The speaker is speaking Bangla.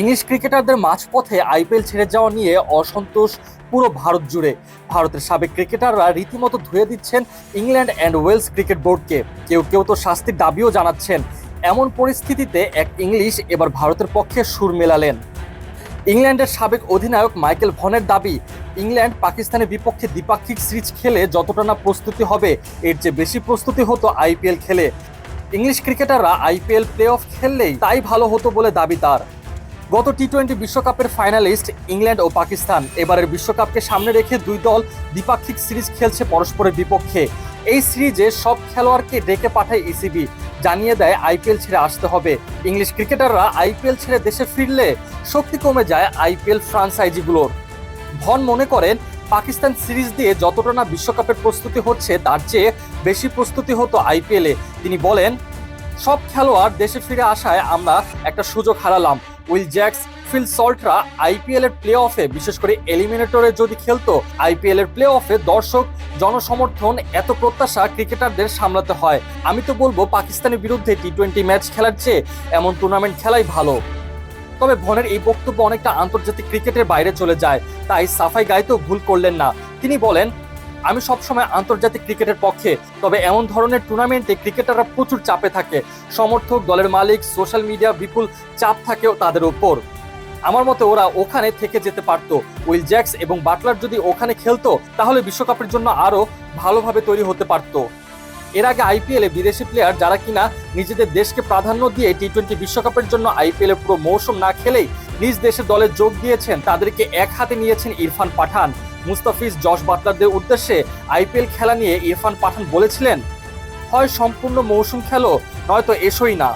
ইংলিশ ক্রিকেটারদের মাঝপথে আইপিএল ছেড়ে যাওয়া নিয়ে অসন্তোষ পুরো ভারত জুড়ে। ভারতের সাবেক ক্রিকেটাররা রীতিমতো ধুয়ে দিচ্ছেন ইংল্যান্ড অ্যান্ড ওয়েলস ক্রিকেট বোর্ডকে। কেউ কেউ তো শাস্তির দাবিও জানাচ্ছেন। এমন পরিস্থিতিতে এক ইংলিশ এবার ভারতের পক্ষে সুর মেলালেন। ইংল্যান্ডের সাবেক অধিনায়ক মাইকেল ভনের দাবি, ইংল্যান্ড পাকিস্তানের বিপক্ষে দ্বিপাক্ষিক সিরিজ খেলে যতটা না প্রস্তুতি হবে, এর চেয়ে বেশি প্রস্তুতি হতো আইপিএল খেলে। ইংলিশ ক্রিকেটাররা আইপিএল প্লে অফ খেললেই তাই ভালো হতো বলে দাবি তার। গত টি টোয়েন্টি বিশ্বকাপের ফাইনালিস্ট ইংল্যান্ড ও পাকিস্তান। এবারের বিশ্বকাপকে সামনে রেখে দুই দল দ্বিপাক্ষিক সিরিজ খেলছে পরস্পরের বিপক্ষে। এই সিরিজে সব খেলোয়াড়কে ডেকে পাঠায় ইসিবি জানিয়ে দেয় আইপিএল ছেড়ে আসতে হবে। ইংলিশ ক্রিকেটাররা আইপিএল ছেড়ে দেশে ফিরলে শক্তি কমে যায় আইপিএল ফ্রাঞ্চাইজিগুলোর। ভন মনে করেন, পাকিস্তান সিরিজ দিয়ে যতটা না বিশ্বকাপের প্রস্তুতি হচ্ছে, তার চেয়ে বেশি প্রস্তুতি হতো আইপিএলে তিনি বলেন, সব খেলোয়াড় দেশে ফিরে আসায় আমরা একটা সুযোগ হারালাম। উইল জ্যাক্স, ফিল সল্টরা আইপিএল এর প্লে অফে বিশেষ করে এলিমিনেটরে যদি খেলতো, আইপিএল এর প্লে অফে দর্শক, জনসমর্থন, এত প্রত্যাশা ক্রিকেটারদের সামলাতে হয়। আমি তো বলব, পাকিস্তানের বিরুদ্ধে টি টোয়েন্টি ম্যাচ খেলার চেয়ে এমন টুর্নামেন্ট খেলাই ভালো। তবে ভনের এই বক্তব্য অনেকটা আন্তর্জাতিক ক্রিকেটের বাইরে চলে যায়, তাই সাফাই গাইতেও ভুল করলেন না। তিনি বলেন আমি সবসময় আন্তর্জাতিক ক্রিকেটের পক্ষে, তবে এমন ধরনের টুর্নামেন্টে ক্রিকেটাররা প্রচুর চাপে থাকে। সমর্থক দলের মালিক, সোশ্যাল মিডিয়া বিপুল চাপ থাকেও তাদের উপর। আমার মতে ওরা ওখানে থেকে যেতে পারতো। উইল জ্যাক্স এবং বাটলার যদি ওখানে খেলতো, তাহলে বিশ্বকাপের জন্য আরও ভালোভাবে তৈরি হতে পারতো। এর আগে আইপিএলে বিদেশি প্লেয়ার যারা কিনা নিজেদের দেশকে প্রাধান্য দিয়ে টি টোয়েন্টি বিশ্বকাপের জন্য আইপিএল পুরো মৌসুম না খেলেই নিজ দেশের দলে যোগ দিয়েছেন, তাদেরকে এক হাতে নিয়েছেন ইরফান পাঠান। মুস্তাফিজ, জশ বাটলারদের উদ্দেশ্যে আইপিএল খেলা নিয়ে ইরফান পাঠান বলেছিলেন, হয় সম্পূর্ণ মৌসুম খেলো, নয়তো এসোই না।